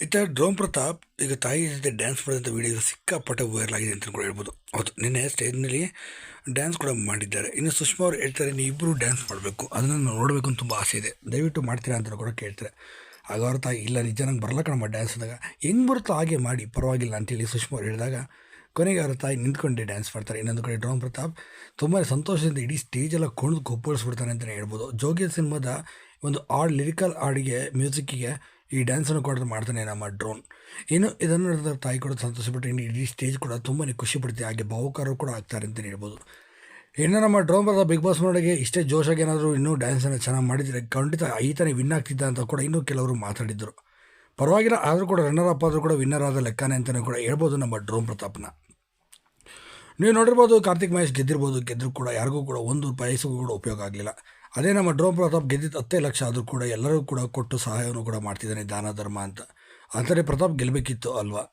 ಇತ್ತ ಡ್ರೋಮ್ ಪ್ರತಾಪ್ ಈಗ ತಾಯಿ ಜೊತೆ ಡ್ಯಾನ್ಸ್ ಮಾಡಿದಂಥ ವಿಡಿಯೋ ಸಿಕ್ಕಾಪಟ್ಟೆ ವೈರಲ್ ಆಗಿದೆ ಅಂತ ಕೂಡ ಹೇಳ್ಬೋದು. ಹೌದು, ನಿನ್ನೆ ಸ್ಟೇಜ್ನಲ್ಲಿ ಡ್ಯಾನ್ಸ್ ಕೂಡ ಮಾಡಿದ್ದಾರೆ. ಇನ್ನು ಸುಷ್ಮಾ ಅವರು ಹೇಳ್ತಾರೆ ನೀವು ಇಬ್ಬರು ಡ್ಯಾನ್ಸ್ ಮಾಡಬೇಕು. ಅದನ್ನು ನೋಡಬೇಕು ಅಂತ ತುಂಬ ಆಸೆ ಇದೆ. ದಯವಿಟ್ಟು ಮಾಡ್ತೀರಾ ಅಂತ ಕೂಡ ಕೇಳ್ತಾರೆ. ಆಗ ಅವ್ರ ತಾಯಿ, ಇಲ್ಲ, ನಿಜ ನಂಗೆ ಬರಲ್ಲ ಕಣಮ್ಮ ಡ್ಯಾನ್ಸ್ ಅಂದಾಗ, ಹೆಂಗೆ ಬರುತ್ತೋ ಹಾಗೆ ಮಾಡಿ, ಪರವಾಗಿಲ್ಲ ಅಂತೇಳಿ ಸುಷ್ಮಾ ಅವ್ರು ಹೇಳಿದಾಗ, ಕೊನೆಗೆ ಅವರ ತಾಯಿ ನಿಂತ್ಕೊಂಡೆ ಡ್ಯಾನ್ಸ್ ಮಾಡ್ತಾರೆ. ಇನ್ನೊಂದು ಕಡೆ ಡ್ರೋಮ್ ಪ್ರತಾಪ್ ತುಂಬ ಸಂತೋಷದಿಂದ ಇಡೀ ಸ್ಟೇಜೆಲ್ಲ ಕುಣಿದು ಕೊಪ್ಪಳಿಸ್ಬಿಡ್ತಾನೆ ಅಂತಲೇ ಹೇಳ್ಬೋದು. ಜೋಗಿ ಸಿನಿಮಾದ ಒಂದು ಆಡ್ ಲಿರಿಕಲ್ ಆಡಿಗೆ, ಮ್ಯೂಸಿಕ್ಕಿಗೆ ಈ ಡ್ಯಾನ್ಸನ್ನು ಕೂಡ ಮಾಡ್ತಾನೆ ನಮ್ಮ ಡ್ರೋನ್. ಇನ್ನು ಇದನ್ನು ತಾಯಿ ಕೂಡ ಸಂತೋಷಪಟ್ಟು ಇನ್ನು ಇಡೀ ಸ್ಟೇಜ್ ಕೂಡ ತುಂಬಾ ಖುಷಿ ಪಡ್ತೀವಿ ಹಾಗೆ ಭಾವುಕರು ಕೂಡ ಆಗ್ತಾರೆ ಅಂತಲೇ ಹೇಳ್ಬೋದು. ಇನ್ನು ನಮ್ಮ ಡ್ರೋನ್ ಬರೋದ ಬಿಗ್ ಬಾಸ್ ನೋಡೋಕೆ ಇಷ್ಟೇ ಜೋಶಾಗಿ ಏನಾದರೂ ಇನ್ನೂ ಡ್ಯಾನ್ಸನ್ನು ಚೆನ್ನಾಗಿ ಮಾಡಿದರೆ ಖಂಡಿತ ಈತನೇ ವಿನ್ ಆಗ್ತಿದ್ದ ಅಂತ ಕೂಡ ಇನ್ನೂ ಕೆಲವರು ಮಾತಾಡಿದರು. ಪರವಾಗಿಲ್ಲ, ಆದರೂ ಕೂಡ ರನ್ನರ್ ಅಪ್ ಆದರೂ ಕೂಡ ವಿನ್ನರ್ ಆದ ಲೆಕ್ಕನೇ ಅಂತಲೇ ಕೂಡ ಹೇಳ್ಬೋದು ನಮ್ಮ ಡ್ರೋನ್ ಪ್ರತಾಪ್ನ. ನೀವು ನೋಡಿರ್ಬೋದು ಕಾರ್ತಿಕ್ ಮಹೇಶ್ ಗೆದ್ದಿರ್ಬೋದು ಗೆದ್ದರೂ ಕೂಡ ಯಾರಿಗೂ ಕೂಡ ಒಂದು ಪೈಸೆಗೂ ಕೂಡ ಉಪಯೋಗ ಆಗಲಿಲ್ಲ. ಅದೇ ನಮ್ಮ ಡ್ರೋನ್ ಪ್ರತಾಪ್ ಗೆದ್ದಿದ್ದು ಹತ್ತೇ ಲಕ್ಷ ಆದರೂ ಕೂಡ ಎಲ್ಲರೂ ಕೂಡ ಕೊಟ್ಟು ಸಹಾಯವನ್ನು ಕೂಡ ಮಾಡ್ತಿದ್ದಾನೆ ದಾನ ಧರ್ಮ ಅಂತ. ಆದರೆ ಪ್ರತಾಪ್ ಗೆಲ್ಲಬೇಕಿತ್ತು ಅಲ್ವಾ?